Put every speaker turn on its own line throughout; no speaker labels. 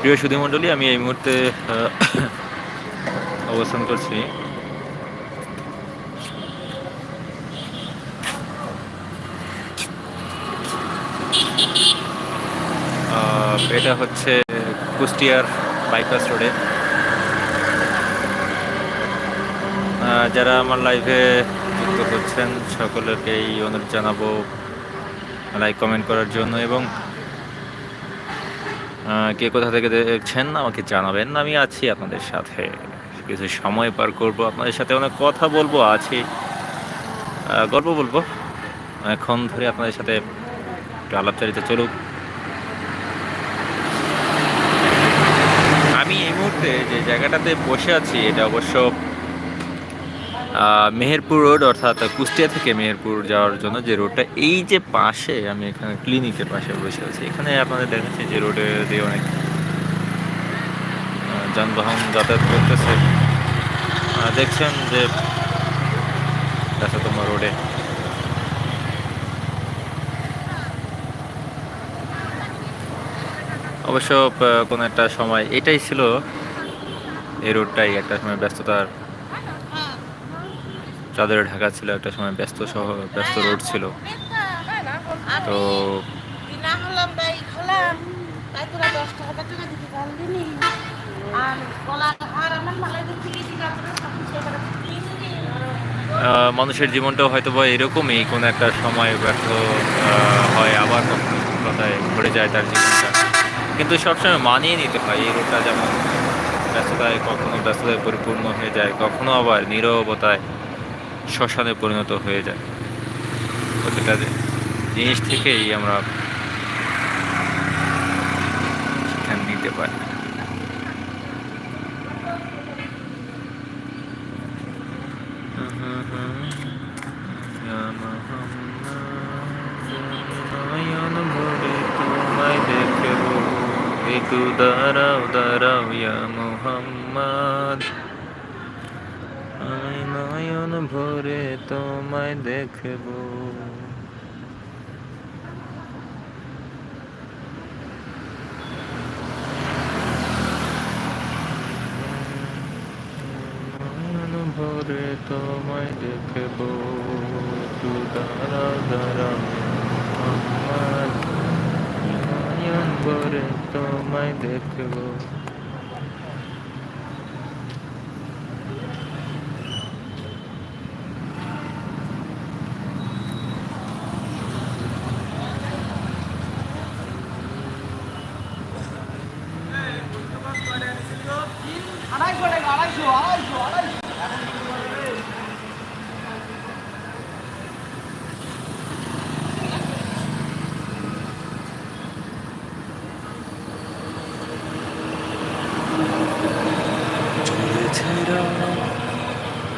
প্রিয় সুধীমণ্ডলী আমি এই মুহূর্তে অবস্থান করছি। এটা হচ্ছে কুষ্টিয়ার বাইপাস রোডে। যারা আমার লাইভে যুক্ত করছেন, সকলকেই অনুরোধ জানাব, লাইক, কমেন্ট করার জন্য এবং কে কোথা থেকে দেখছেন আমাকে জানাবেন। আমি আছি আপনাদের সাথে। কিছু সময় পার করব, আপনাদের সাথে অনেক কথা বলব, আছি। গল্প বলব। এখন ধরে আপনাদের সাথে একটু আলাপচারিতা চলুক। আমি এই মুহূর্তে যে জায়গাটাতে বসে আছি, এটা অবশ্য মেহেরপুর রোড, অর্থাৎ কুষ্টিয়া থেকে মেহেরপুর যাওয়ার জন্য যে রোডটা, এই যে পাশে, আমি এখানে ক্লিনিকের পাশে বসে আছি, এখানে আপনাদের দেখাচ্ছি যে রোডে দিয়ে অনেক যানবাহন যাতায়াত করতেছে। দেখছেন যে তোমার রোডে। অবশ্য কোনো একটা সময় এটাই ছিল, এই রোডটাই একটা সময় ব্যস্ততার চাদরে ঢাকা ছিল একটা সময় ব্যস্ত শহর, ব্যস্ত রোড ছিল। তো মানুষের জীবনটাও হয়তো বা এরকমই, কোনো একটা সময় ব্যর্থ হয়, আবার সফলতায় ঘুরে যায় তার জীবনটা। কিন্তু সবসময় মানিয়ে নিতে হয়, এই রোডটা যেমন ব্যস্ততায় কখনো ব্যস্ততায় পরিপূর্ণ হয়ে যায়, কখনো আবার নীরবতায় শ্মশানে পরিণত হয়ে যায়। প্রত্যেকটা জিনিস থেকেই আমরা শিক্ষা নিতে পারি। একটু দাঁড়াও দাঁড়াও ইয়া মোহাম্মদ আমি নয়ন ভরে তোমায় দেখব। ভরে তোমায় দেখব। একটু দাঁড়াও দাঁড়াও আমার। নয়ন ভরে তোমায় দেখব।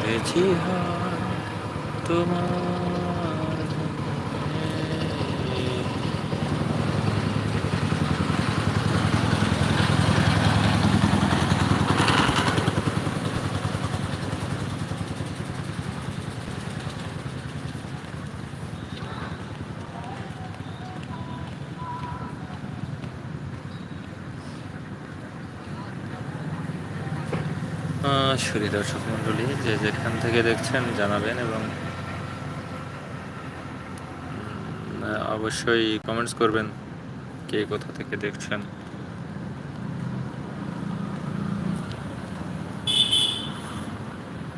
ঝুলেছে হয় তোমার আহ, দর্শক মণ্ডলী যে যেখান থেকে দেখছেন জানাবেন এবং অবশ্যই কমেন্টস করবেন কে কোথা থেকে দেখছেন।